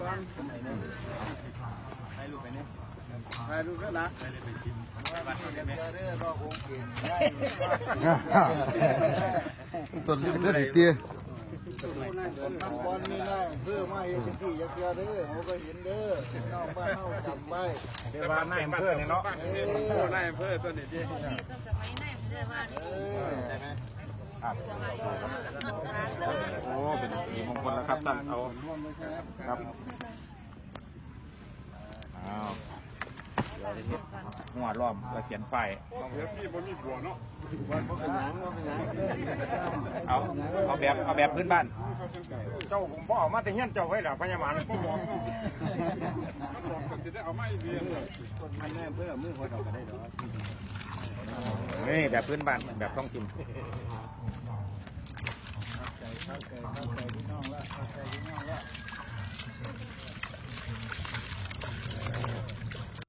ก่อนให้ลูกไปเนี่ยให้ลูกก็ละต้นเลือดเตี้ยทำบอลนี่นะเพื่อมาเห็นที่ยักษ์เด้อเขาก็เห็นเด้อนอกบ้านเขาจำไว้เดี๋ยวว่าในอำเภอเนี่ยเนาะเออในอำเภอตัวนี้ดิเออโอ้เป็น สีมงคลแล้วครับท่านเอาครับอ้าวเดี๋ยวนี้หัวล้อมแล้วเขียนไฟเอาเอาแบบเอาแบบพื้นบ้าน เจ้าผมบอกมาแต่เฮียนเจ้าไว้แล้วพญามารก็บอกอันนี้เพื่อมือคนออกก็ได้ดอกนี่แบบพื้นบ้านแบบท้องถิ่น